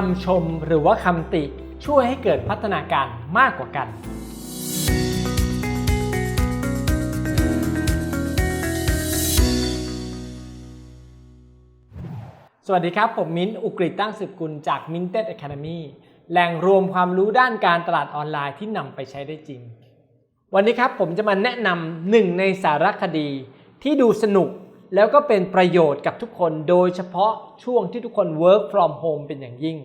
คำชมหรือว่าคำติ ช่วยให้เกิดพัฒนาการมากกว่ากันสวัสดีครับ ผมมิ้นท์อุกฤษตั้งสืบกุลจาก Minted Academy แหล่งรวมความรู้ด้านการตลาดออนไลน์ที่นำไปใช้ได้จริง วันนี้ครับผมจะมาแนะนำหนึ่งในสารคดีที่ดูสนุก แล้วก็เป็นประโยชน์กับทุกคน โดยเฉพาะช่วงที่ทุกคน work from home เป็นอย่างยิ่ง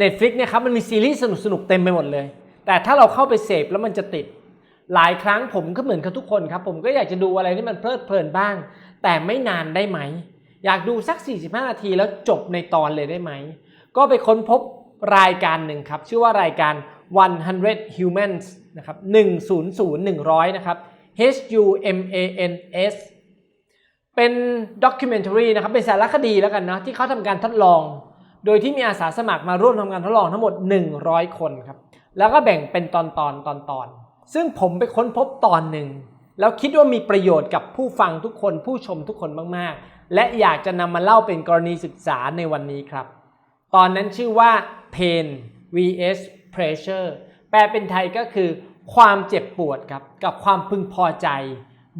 Netflix เนี่ยครับมันมีซีรีส์สนุกๆเต็มไปหมดเลย แต่ถ้าเราเข้าไปเสพแล้วมันจะติด หลายครั้งผมก็เหมือนกับทุกคนครับ ผมก็อยากจะดูอะไรที่มันเพลิดเพลินบ้าง แต่ไม่นานได้ไหม อยากดูสัก 45 นาทีแล้วจบในตอนเลยได้ไหม ก็ไปค้นพบรายการหนึ่งครับ ชื่อว่ารายการ 100 Humans นะครับ100 100 นะครับ H U M A N S เป็นด็อกิเมนทารีนะครับเป็นสารคดีแล้วกันนะที่เขาทำการทดลอง โดยที่มีอาสาสมัครมาร่วมทำการทดลองทั้งหมด 100 คนครับแล้วก็แบ่งเป็นตอนตอนตอนตอนซึ่งผมไปค้นพบตอนหนึ่งแล้วคิดว่ามีประโยชน์กับผู้ฟังทุกคนผู้ชมทุกคนมากๆ และอยากจะนำมาเล่าเป็นกรณีศึกษาในวันนี้ครับ ตอนนั้นชื่อว่า pain vs pressure แปลเป็นไทยก็คือ ความเจ็บปวดครับกับความพึงพอใจ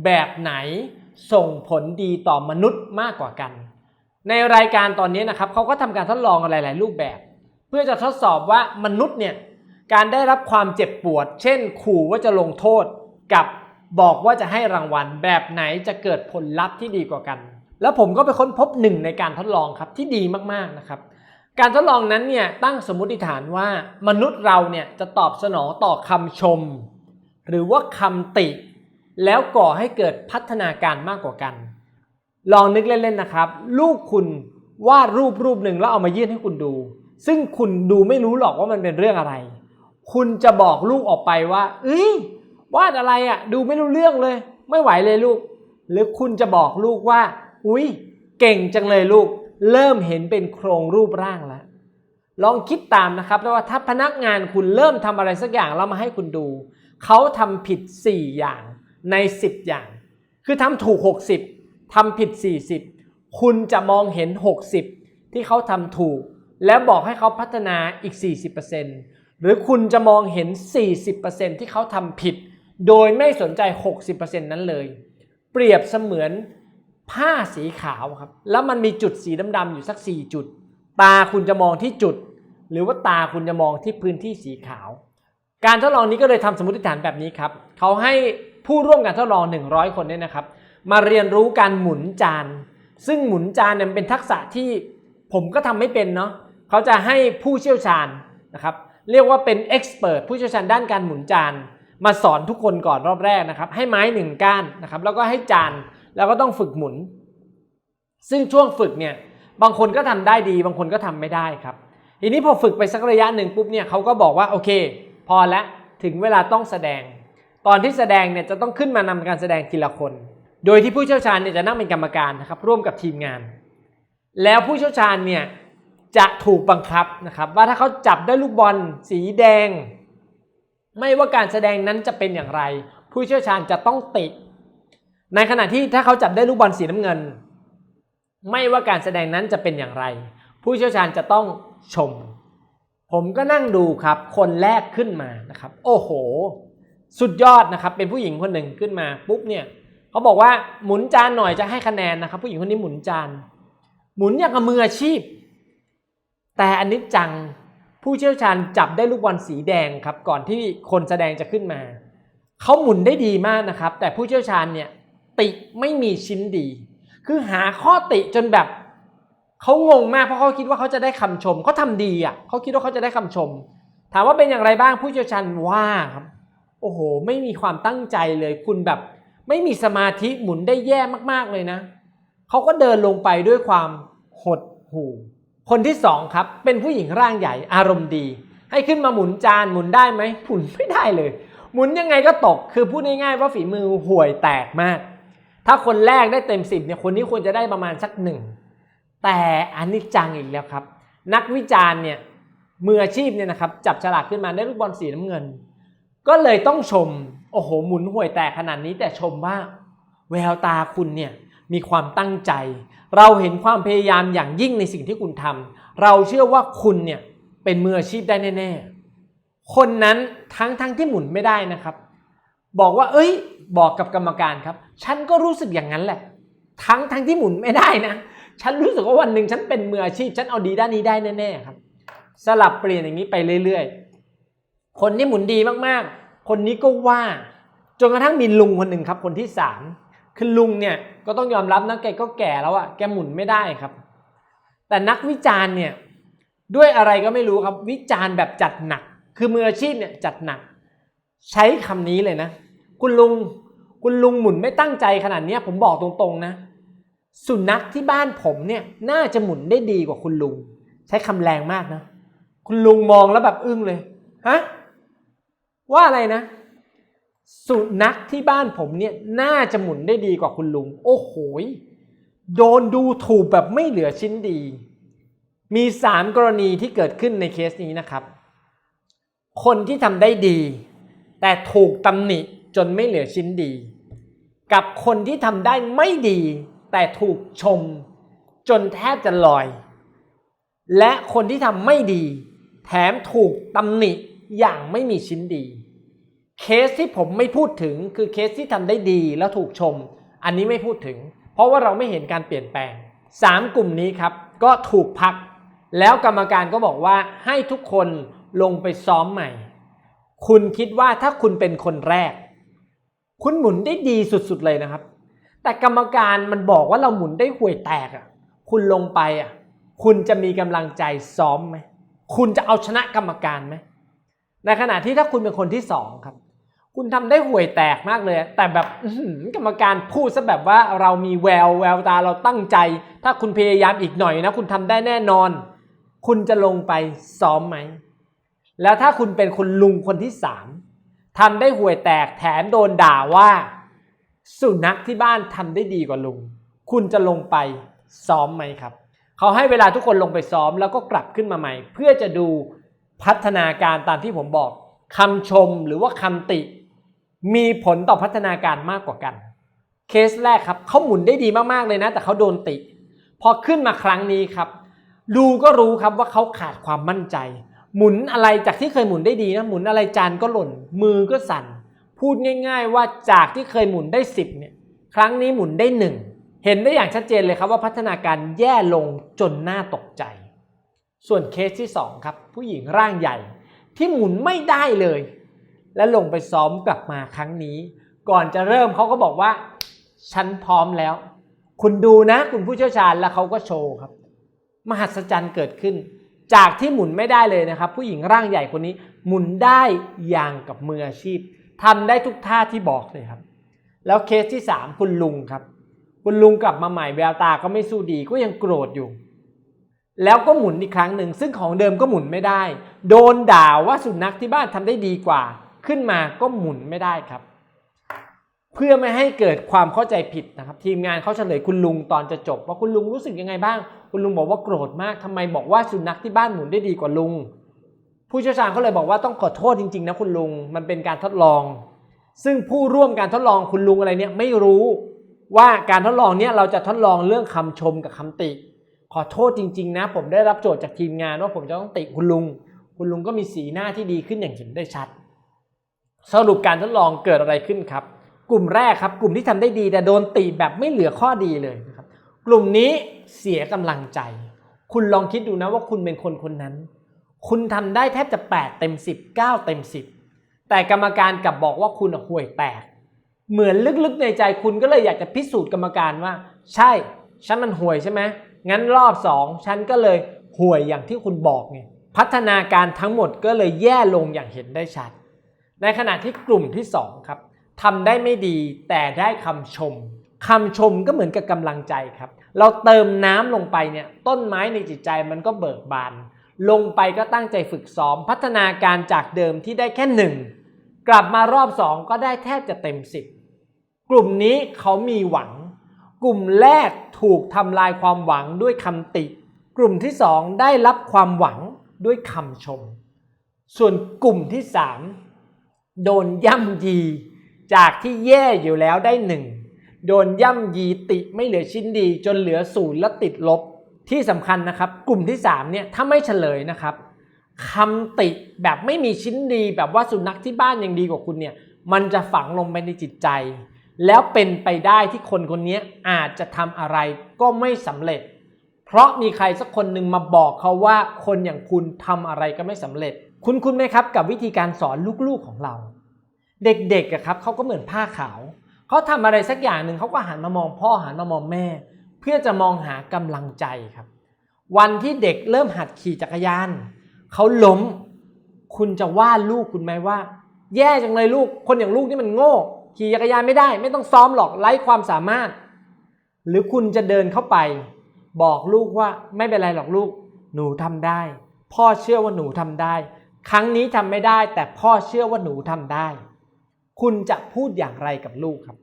แบบไหน ส่งผลดีต่อมนุษย์มากกว่ากัน ในรายการตอนนี้นะครับเขาก็ทำการทดลองหลาย ๆ รูปแบบ เพื่อจะทดสอบว่ามนุษย์เนี่ยการได้รับความเจ็บปวด เช่น ขู่ว่าจะลงโทษกับบอกว่าจะให้รางวัลแบบไหนจะเกิดผลลัพธ์ที่ดีกว่ากัน แล้วผมก็ไปค้นพบหนึ่งในการทดลองครับที่ดีมาก ๆ นะครับ การทดลองนั้นเนี่ยตั้งสมมติฐานว่ามนุษย์เราเนี่ยจะตอบสนองต่อคำชม หรือว่าคำติ แล้วก่อให้เกิดพัฒนาการมากกว่ากัน ลองนึกเล่นๆนะครับ ลูกคุณวาดรูปรูปหนึ่งแล้วเอามายื่นให้คุณดู ซึ่งคุณดูไม่รู้หรอกว่ามันเป็นเรื่องอะไร คุณจะบอกลูกออกไปว่า เอ้ยวาดอะไรอะ่ะ ดูไม่รู้เรื่องเลย ไม่ไหวเลยลูก หรือคุณจะบอกลูกว่า อุ้ยเก่งจังเลยลูก เริ่มเห็นเป็นโครงรูปร่างแล้วลองคิดตามนะครับว่าถ้าพนักงานคุณเริ่มทำอะไรสักอย่างแล้วมาให้คุณดู เขาทำผิด 4 อย่าง ใน 10 อย่าง คือทำถูก 60ทำผิด 40 คุณจะมองเห็น 60 ที่เขาทำถูก แล้วบอกให้เขาพัฒนาอีก 40%หรือคุณจะมองเห็น 40%ที่เขาทำผิด โดยไม่สนใจ 60%นั้นเลย เปรียบเสมือนผ้าสีขาวครับ แล้วมันมีจุดสีดำๆอยู่สัก 4 จุด ตาคุณจะมองที่จุด หรือว่าตาคุณจะมองที่พื้นที่สีขาว การทดลองนี้ก็เลยทำสมมติฐานแบบนี้ครับ เขาให้ ผู้ร่วมการทดลอง 100 คนเนี่ยนะครับ มาเรียนรู้การหมุนจาน ซึ่งหมุนจานเนี่ยเป็นทักษะที่ผมก็ทำไม่เป็นเนาะเขาจะให้ผู้เชี่ยวชาญนะครับเรียกว่าเป็นเอ็กซ์เพรสผู้เชี่ยวชาญด้านการหมุนจาน มาสอนทุกคนก่อนรอบแรกนะครับ ให้ไม้หนึ่งก้านนะครับแล้วก็ให้จานแล้วก็ต้องฝึกหมุน ซึ่งช่วงฝึกเนี่ยบางคนก็ทำได้ดี บางคนก็ทำไม่ได้ครับทีนี้พอฝึกไปสักระยะหนึ่งปุ๊บเนี่ยเขาก็บอกว่าโอเค พอแล้วถึงเวลาต้องแสดง ตอนที่แสดงเนี่ยจะต้องขึ้นมานำการแสดงทีละคน โดยที่ผู้เชี่ยวชาญเนี่ยจะนั่งเป็นกรรมการนะครับร่วมกับทีมงาน แล้วผู้เชี่ยวชาญเนี่ยจะถูกบังคับนะครับว่าถ้าเขาจับได้ลูกบอลสีแดง ไม่ว่าการแสดงนั้นจะเป็นอย่างไร ผู้เชี่ยวชาญจะต้องติ ในขณะที่ถ้าเขาจับได้ลูกบอลสีน้ำเงิน ไม่ว่าการแสดงนั้นจะเป็นอย่างไร ผู้เชี่ยวชาญจะต้องชม ผมก็นั่งดูครับ คนแรกขึ้นมานะครับ โอ้โห สุดยอดนะครับ เป็นผู้หญิงคนหนึ่งขึ้นมาปุ๊บเนี่ยเขาบอกว่าหมุนจานหน่อยจะให้คะแนนนะครับ ผู้หญิงคนนี้หมุนจาน หมุนอย่างกับมืออาชีพ แต่อันนี้จังผู้เชี่ยวชาญจับได้ลูกบอลสีแดงครับ ก่อนที่คนแสดงจะขึ้นมาเขาหมุนได้ดีมากนะครับ แต่ผู้เชี่ยวชาญเนี่ยติไม่มีชิ้นดี คือหาข้อติจนแบบเขางงมากเพราะเขาคิดว่าเขาจะได้คำชมเขาทำดีอะเขาคิดว่าเขาจะได้คำชม ถามว่าเป็นอย่างไรบ้างผู้เชี่ยวชาญว่าครับ โอ้โห ไม่มีความตั้งใจเลยคุณแบบไม่มีสมาธิหมุนได้แย่มากๆเลยนะเขาก็เดินลงไปด้วยความหดหู่คนที่สองครับเป็นผู้หญิงร่างใหญ่อารมณ์ดี ให้ขึ้นมาหมุนจานหมุนได้ไหมหมุนไม่ได้เลย หมุนยังไงก็ตกคือพูดง่ายๆว่าฝีมือห่วยแตกมาก ถ้าคนแรกได้เต็มสิบเนี่ยคนนี้ควรจะได้ประมาณสักหนึ่งแต่อันนี้จังอีกแล้วครับ นักวิจารณ์เนี่ยมืออาชีพเนี่ยนะครับจับฉลากขึ้นมาได้ลูกบอลสีน้ำเงิน ก็เลยต้องชม โอ้โห หมุนห่วยแตกขนาดนี้แต่ชมว่า แววตาคุณเนี่ยมีความตั้งใจ เราเห็นความพยายามอย่างยิ่งในสิ่งที่คุณทำเราเชื่อว่าคุณเนี่ยเป็นมืออาชีพได้แน่ ๆ คนนั้นทั้งทั้งที่หมุนไม่ได้นะครับ บอกว่า เอ้ย บอกกับกรรมการครับ ฉันก็รู้สึกอย่างนั้นแหละ ทั้งทั้งที่หมุนไม่ได้นะ ฉันรู้สึกว่าวันหนึ่งฉันเป็นมืออาชีพ ฉันเอาดีด้านนี้ได้แน่ๆครับ สลับเปลี่ยนอย่างนี้ไปเรื่อย ๆ คนที่หมุนดีมากๆ คนนี้ก็ว่าจนกระทั่งมีลุงคนหนึ่งครับ คนที่สามคือลุงเนี่ยก็ต้องยอมรับนะแกก็แก่แล้วอะแกหมุนไม่ได้ครับ แต่นักวิจารณ์เนี่ยด้วยอะไรก็ไม่รู้ครับ วิจารณ์แบบจัดหนัก คือมืออาชีพเนี่ยจัดหนัก ใช้คำนี้เลยนะ คุณลุงคุณลุงหมุนไม่ตั้งใจขนาดเนี้ยผมบอกตรงๆนะ สุนัขที่บ้านผมเนี่ยน่าจะหมุนได้ดีกว่าคุณลุง ใช้คำแรงมากนะ คุณลุงมองแล้วแบบอึ้งเลยฮะ ว่าอะไรนะ สุนัขที่บ้านผมเนี่ยน่าจะหมุนได้ดีกว่าคุณลุง โอ้โหยโดนดูถูกแบบไม่เหลือชิ้นดี มีสามกรณีที่เกิดขึ้นในเคสนี้นะครับ คนที่ทำได้ดี แต่ถูกตำหนิจนไม่เหลือชิ้นดี กับคนที่ทำได้ไม่ดี แต่ถูกชม จนแทบจะลอย และคนที่ทำไม่ดี แถมถูกตำหนิ อย่างไม่มีชิ้นดี เคสที่ผมไม่พูดถึงคือเคสที่ทำได้ดีแล้วถูกชม อันนี้ไม่พูดถึง เพราะว่าเราไม่เห็นการเปลี่ยนแปลง 3 กลุ่มนี้ครับ ก็ถูกพัก แล้วกรรมการก็บอกว่าให้ทุกคนลงไปซ้อมใหม่ คุณคิดว่าถ้าคุณเป็นคนแรก คุณหมุนได้ดีสุดๆเลยนะครับ แต่กรรมการมันบอกว่าเราหมุนได้ห่วยแตกอะ คุณลงไปอะ คุณจะมีกำลังใจซ้อมไหม คุณจะเอาชนะกรรมการไหม ในขณะที่ถ้าคุณเป็นคนที่สองครับ คุณทำได้ห่วยแตกมากเลย แต่แบบกรรมการพูดซะแบบว่าเรามีแววแววตาเราตั้งใจ ถ้าคุณพยายามอีกหน่อยนะคุณทำได้แน่นอน คุณจะลงไปซ้อมไหม แล้วถ้าคุณเป็นคนลุงคนที่สามทำได้ห่วยแตกแถมโดนด่าว่า สุนัขที่บ้านทำได้ดีกว่าลุง คุณจะลงไปซ้อมไหมครับ เขาให้เวลาทุกคนลงไปซ้อมแล้วก็กลับขึ้นมาใหม่ เพื่อจะดู พัฒนาการตามที่ผมบอกคำชมหรือว่าคำติ มีผลต่อพัฒนาการมากกว่ากัน เคสแรกครับเขาหมุนได้ดีมากๆเลยนะ แต่เขาโดนติ พอขึ้นมาครั้งนี้ครับ ดูก็รู้ครับว่าเขาขาดความมั่นใจ หมุนอะไรจากที่เคยหมุนได้ดีนะหมุนอะไรจานก็หล่น มือก็สั่น พูดง่าย ๆ ว่าจากที่เคยหมุนได้ 10เนี่ยครั้งนี้หมุนได้หนึ่งเห็นได้อย่างชัดเจนเลยครับว่าพัฒนาการแย่ลงจนน่าตกใจ ส่วนเคสที่ 2 ครับ ผู้หญิงร่างใหญ่ที่หมุนไม่ได้เลย และลงไปซ้อมกลับมาครั้งนี้ ก่อนจะเริ่มเขาก็บอกว่า ฉันพร้อมแล้ว คุณดูนะคุณผู้เชี่ยวชาญแล้วเขาก็โชว์ครับ มหัศจรรย์เกิดขึ้น จากที่หมุนไม่ได้เลยนะครับ ผู้หญิงร่างใหญ่คนนี้หมุนได้อย่างกับมืออาชีพทำได้ทุกท่าที่บอกเลยครับ แล้วเคสที่ 3 คุณลุงครับ คุณลุงกลับมาใหม่แววตาก็ไม่สู้ดีก็ยังโกรธอยู่ แล้วก็หมุนอีกครั้งหนึ่ง ซึ่งของเดิมก็หมุนไม่ได้ โดนด่าว่าสุนัขที่บ้านทำได้ดีกว่า ขึ้นมาก็หมุนไม่ได้ครับ เพื่อไม่ให้เกิดความเข้าใจผิดนะครับ ทีมงานเขาเฉลยคุณลุงตอนจะจบ ว่าคุณลุงรู้สึกยังไงบ้าง คุณลุงบอกว่าโกรธมากทำไมบอกว่าสุนัขที่บ้านหมุนได้ดีกว่าลุง ผู้เชี่ยวชาญเขาเลยบอกว่าต้องขอโทษจริงๆนะคุณลุงมันเป็นการทดลอง ซึ่งผู้ร่วมการทดลองคุณลุงอะไรเนี่ยไม่รู้ว่าการทดลองเนี่ยเราจะทดลองเรื่องคำชมกับคำติ ขอโทษจริง ๆ นะ ผมได้รับโจทย์จากทีมงานว่าผมจะต้องติคุณลุง คุณลุงก็มีสีหน้าที่ดีขึ้นอย่างเห็นได้ชัด สรุปการทดลองเกิดอะไรขึ้นครับ กลุ่มแรกครับ กลุ่มที่ทำได้ดีแต่โดนติแบบไม่เหลือข้อดีเลยนะครับ กลุ่มนี้เสียกำลังใจ คุณลองคิดดูนะว่าคุณเป็นคนคนนั้น คุณทำได้แทบจะ 8 เต็ม 10 9 เต็ม 10 แต่กรรมการกลับบอกว่าคุณห่วยแตก เหมือนลึกๆในใจคุณก็เลยอยากจะพิสูจน์กรรมการว่า ใช่ฉันมันห่วยใช่ไหม งั้นรอบสองฉันก็เลยห่วยอย่างที่คุณบอกไงพัฒนาการทั้งหมดก็เลยแย่ลงอย่างเห็นได้ชัด ในขณะที่กลุ่มที่สองครับทำได้ไม่ดีแต่ได้คำชมคำชมก็เหมือนกับกำลังใจครับ เราเติมน้ำลงไปเนี่ยต้นไม้ในจิตใจมันก็เบิกบาน ลงไปก็ตั้งใจฝึกซ้อม พัฒนาการจากเดิมที่ได้แค่หนึ่งกลับมารอบสองก็ได้แทบจะเต็มสิบกลุ่มนี้เขามีหวัง กลุ่มแรกถูกทำลายความหวังด้วยคำติ กลุ่มที่สองได้รับความหวังด้วยคำชม ส่วนกลุ่มที่สามโดนย่ำยี จากที่แย่อยู่แล้วได้หนึ่งโดนย่ำยีติไม่เหลือชิ้นดี จนเหลือศูนย์และติดลบที่สำคัญนะครับ กลุ่มที่3เนี่ยถ้าไม่เฉลยนะครับคำติแบบไม่มีชิ้นดีแบบว่าสุนัขที่บ้านยังดีกว่าคุณเนี่ยมันจะฝังลงไปในจิตใจ แล้วเป็นไปได้ที่คนคนนี้อาจจะทำอะไรก็ไม่สำเร็จ เพราะมีใครสักคนหนึ่งมาบอกเขาว่าคนอย่างคุณทำอะไรก็ไม่สำเร็จ คุณคุณไหมครับกับวิธีการสอนลูกๆของเรา เด็กๆครับเขาก็เหมือนผ้าขาว เขาทำอะไรสักอย่างหนึ่งเขาก็หันมามองพ่อหันมามองแม่ เพื่อจะมองหากำลังใจครับ วันที่เด็กเริ่มหัดขี่จักรยานเขาล้ม คุณจะว่าลูกคุณไหมว่า แย่จังเลยลูก คนอย่างลูกนี่มันโง่ ขี่จักรยานไม่ได้ ไม่ต้องซ้อมหรอกไร้ความสามารถ หรือคุณจะเดินเข้าไป บอกลูกว่าไม่เป็นไรหรอกลูก หนูทำได้ พ่อเชื่อว่าหนูทำได้ ครั้งนี้ทำไม่ได้ แต่พ่อเชื่อว่าหนูทำได้ คุณจะพูดอย่างไรกับลูกครับ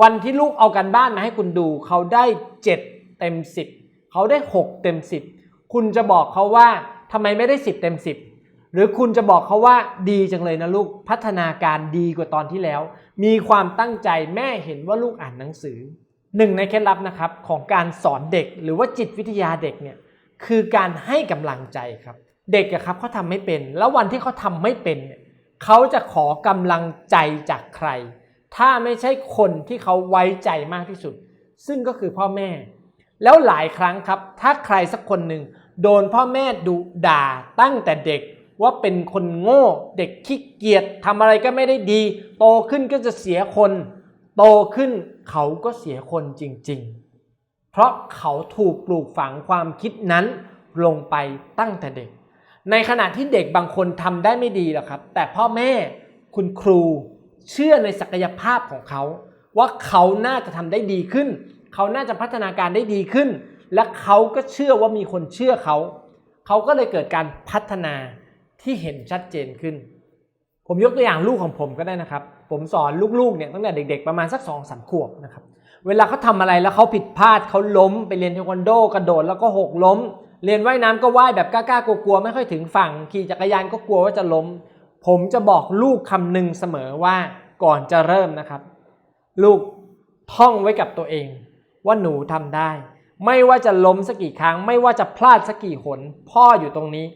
วันที่ลูกเอากันบ้านมาให้คุณดู เขาได้7เต็ม10เขาได้6เต็ม10คุณจะบอกเขาว่าทำไมไม่ได้10เต็ม10 หรือคุณจะบอกเขาว่าดีจังเลยนะลูกพัฒนาการดีกว่าตอนที่แล้ว มีความตั้งใจแม่เห็นว่าลูกอ่านหนังสือหนึ่งในเคล็ดลับนะครับของการสอนเด็กหรือว่าจิตวิทยาเด็กเนี่ยคือการให้กำลังใจครับ เด็กอะครับเขาทำไม่เป็น แล้ววันที่เขาทำไม่เป็นเนี่ยเขาจะขอกำลังใจจากใคร ถ้าไม่ใช่คนที่เขาไว้ใจมากที่สุด ซึ่งก็คือพ่อแม่ แล้วหลายครั้งครับ ถ้าใครสักคนหนึ่งโดนพ่อแม่ดุด่าตั้งแต่เด็ก ว่าเป็นคนโง่เด็กขี้เกียจทำอะไรก็ไม่ได้ดี โตขึ้นก็จะเสียคน โตขึ้นเขาก็เสียคนจริง ๆ เพราะเขาถูกปลูกฝังความคิดนั้นลงไปตั้งแต่เด็ก ในขณะที่เด็กบางคนทำได้ไม่ดีหรอกครับ แต่พ่อแม่คุณครูเชื่อในศักยภาพของเขา ว่าเขาน่าจะทำได้ดีขึ้น เขาน่าจะพัฒนาการได้ดีขึ้น และเขาก็เชื่อว่ามีคนเชื่อเขา เขาก็เลยเกิดการพัฒนา ที่เห็นชัดเจนขึ้น ผมยกตัวอย่างลูกของผมก็ได้นะครับ ผมสอนลูกๆเนี่ยตั้งแต่เด็ก ๆ ประมาณสักสองสามขวบนะครับ เวลาเขาทำอะไรแล้วเขาผิดพลาดเขาล้มไปเรียนเทควันโดกระโดดแล้วก็หกล้ม เรียนว่ายน้ำก็ว่ายแบบกล้าๆกลัวๆไม่ค่อยถึงฝั่งขี่จักรยานก็กลัวว่าจะล้ม ผมจะบอกลูกคำหนึ่งเสมอว่าก่อนจะเริ่มนะครับ ลูกท่องไว้กับตัวเอง ว่าหนูทำได้ ไม่ว่าจะล้มสักกี่ครั้ง ไม่ว่าจะพลาดสักกี่หน พ่ออยู่ตรงนี้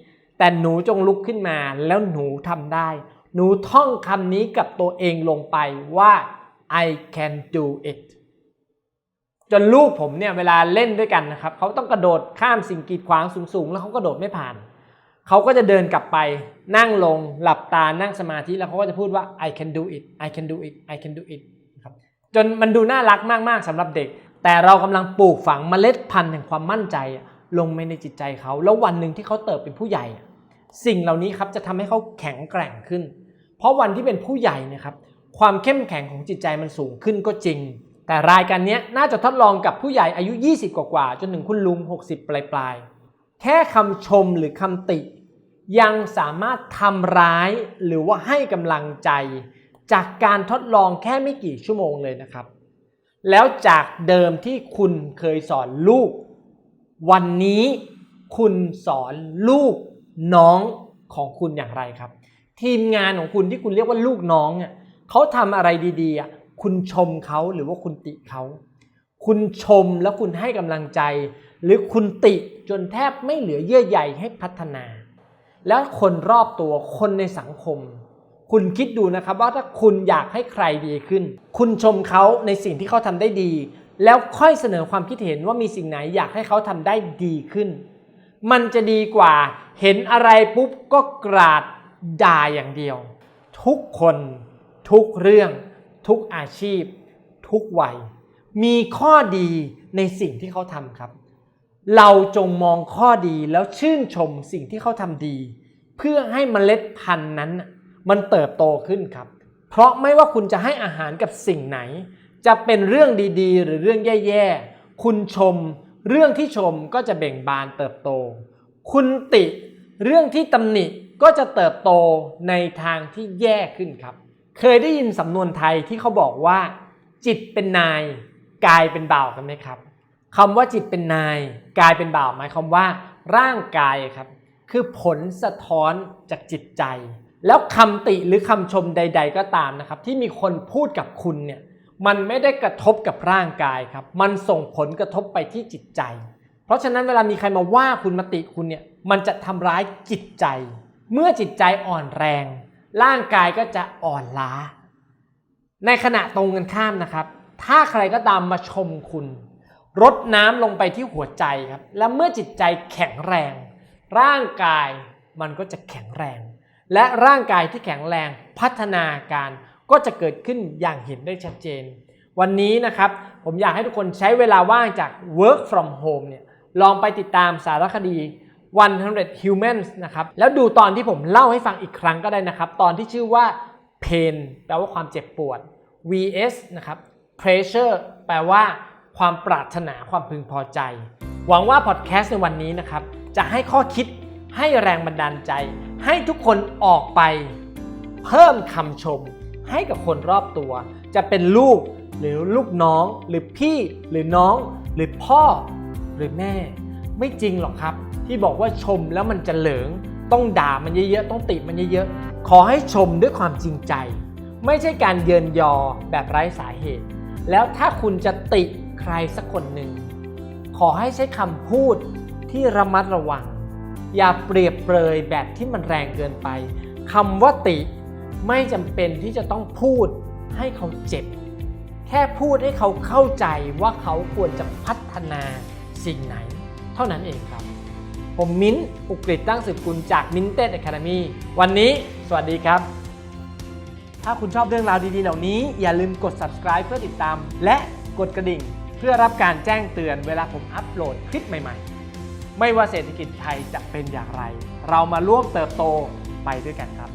แต่หนูจงลุกขึ้นมาแล้วหนูทำได้ หนูท่องคำนี้กับตัวเองลงไปว่า I can do it จนลูกผมเนี่ยเวลาเล่นด้วยกันนะครับเขาต้องกระโดดข้ามสิ่งกีดขวางสูงๆ แล้วเขากระโดดไม่ผ่าน เขาก็จะเดินกลับไปนั่งลงหลับตานั่งสมาธิแล้วเขาก็จะพูดว่า I can do it I can do it I can do it ครับจนมันดูน่ารักมากๆสำหรับเด็ก แต่เรากำลังปลูกฝังเมล็ดพันธุ์แห่งความมั่นใจลงไปในจิตใจเขาแล้ววันหนึ่งที่เขาเติบเป็นผู้ใหญ่ สิ่งเหล่านี้ครับจะทำให้เขาแข็งแกร่งขึ้น เพราะวันที่เป็นผู้ใหญ่เนะครับความเข้มแข็งของจิตใจมันสูงขึ้นก็จริง แต่รายการนี้น่าจะทดลองกับผู้ใหญ่อายุ 20 กว่าๆจนถึงคุณลุง 60 ปลายๆแค่คำชมหรือคำติ ยังสามารถทำร้ายหรือว่าให้กำลังใจ จากการทดลองแค่ไม่กี่ชั่วโมงเลยนะครับ แล้วจากเดิมที่คุณเคยสอนลูก วันนี้คุณสอนลูก น้องของคุณอย่างไรครับ ทีมงานของคุณที่คุณเรียกว่าลูกน้องอะเขาทำอะไรดีๆ คุณชมเขาหรือว่าคุณติเขาคุณชมแล้วคุณให้กำลังใจ หรือคุณติจนแทบไม่เหลือเยื่อใยให้พัฒนา แล้วคนรอบตัวคนในสังคม คุณคิดดูนะครับว่าถ้าคุณอยากให้ใครดีขึ้น คุณชมเขาในสิ่งที่เขาทำได้ดี แล้วค่อยเสนอความคิดเห็นว่ามีสิ่งไหนอยากให้เขาทำได้ดีขึ้น มันจะดีกว่า เห็นอะไรปุ๊บก็กราดด่าอย่างเดียว ทุกคนทุกเรื่อง ทุกอาชีพ ทุกวัย มีข้อดีในสิ่งที่เขาทำครับ เราจงมองข้อดีแล้วชื่นชมสิ่งที่เขาทำดี เพื่อให้เมล็ดพันธุ์นั้น มันเติบโตขึ้นครับ เพราะไม่ว่าคุณจะให้อาหารกับสิ่งไหน จะเป็นเรื่องดีๆ หรือเรื่องแย่ๆ คุณชม เรื่องที่ชมก็จะเบ่งบานเติบโต คุณติ เรื่องที่ตำหนิก็จะเติบโตในทางที่แย่ขึ้นครับ เคยได้ยินสำนวนไทยที่เขาบอกว่า จิตเป็นนาย กายเป็นบ่าวกันไหมครับคำว่าจิตเป็นนาย กายเป็นบ่าวหมายความว่า ร่างกายครับ คือผลสะท้อนจากจิตใจ แล้วคำติหรือคำชมใด ๆ ก็ตามนะครับ ที่มีคนพูดกับคุณเนี่ย มันไม่ได้กระทบกับร่างกายครับ มันส่งผลกระทบไปที่จิตใจ เพราะฉะนั้นเวลามีใครมาว่าคุณมาติคุณเนี่ย มันจะทำร้ายจิตใจ เมื่อจิตใจอ่อนแรง ร่างกายก็จะอ่อนล้า ในขณะตรงกันข้ามนะครับ ถ้าใครก็ตามมาชมคุณ รดน้ำลงไปที่หัวใจครับ และเมื่อจิตใจแข็งแรง ร่างกายมันก็จะแข็งแรง และร่างกายที่แข็งแรงพัฒนาการ ก็จะเกิดขึ้นอย่างเห็นได้ชัดเจน วันนี้นะครับผมอยากให้ทุกคนใช้เวลาว่างจาก work from home เนี่ยลองไปติดตามสารคดี 100 Humans นะครับแล้วดูตอนที่ผมเล่าให้ฟังอีกครั้งก็ได้นะครับ ตอนที่ชื่อว่า pain แปลว่าความเจ็บปวด vs นะครับ pressure แปลว่าความปรารถนาความพึงพอใจ หวังว่าพอดแคสต์ในวันนี้นะครับ จะให้ข้อคิดให้แรงบันดาลใจ ให้ทุกคนออกไป เพิ่มคำชม ให้กับคนรอบตัว จะเป็นลูกหรือลูกน้องหรือพี่หรือน้อง หรือพ่อหรือแม่ ไม่จริงหรอกครับ ที่บอกว่าชมแล้วมันจะเหลิง ต้องด่ามันเยอะๆต้องติมันเยอะๆขอให้ชมด้วยความจริงใจ ไม่ใช่การเยินยอแบบไร้สาเหตุ แล้วถ้าคุณจะติใครสักคนหนึ่งขอให้ใช้คำพูดที่ระมัดระวัง อย่าเปรียบเปรยแบบที่มันแรงเกินไปคำว่าติ ไม่จำเป็นที่จะต้องพูดให้เขาเจ็บ แค่พูดให้เขาเข้าใจว่าเขาควรจะพัฒนาสิ่งไหน เท่านั้นเองครับ ผมมิ้นท์อุกฤษตั้งสืบกุลจากมิ้นเต็ดอะคาเดมีวันนี้ สวัสดีครับ ถ้าคุณชอบเรื่องราวดีๆ เหล่านี้ อย่าลืมกด subscribe เพื่อติดตาม และกดกระดิ่ง เพื่อรับการแจ้งเตือนเวลาผมอัปโหลดคลิปใหม่ๆ ไม่ว่าเศรษฐกิจไทยจะเป็นอย่างไร เรามาร่วมเติบโตไปด้วยกันครับ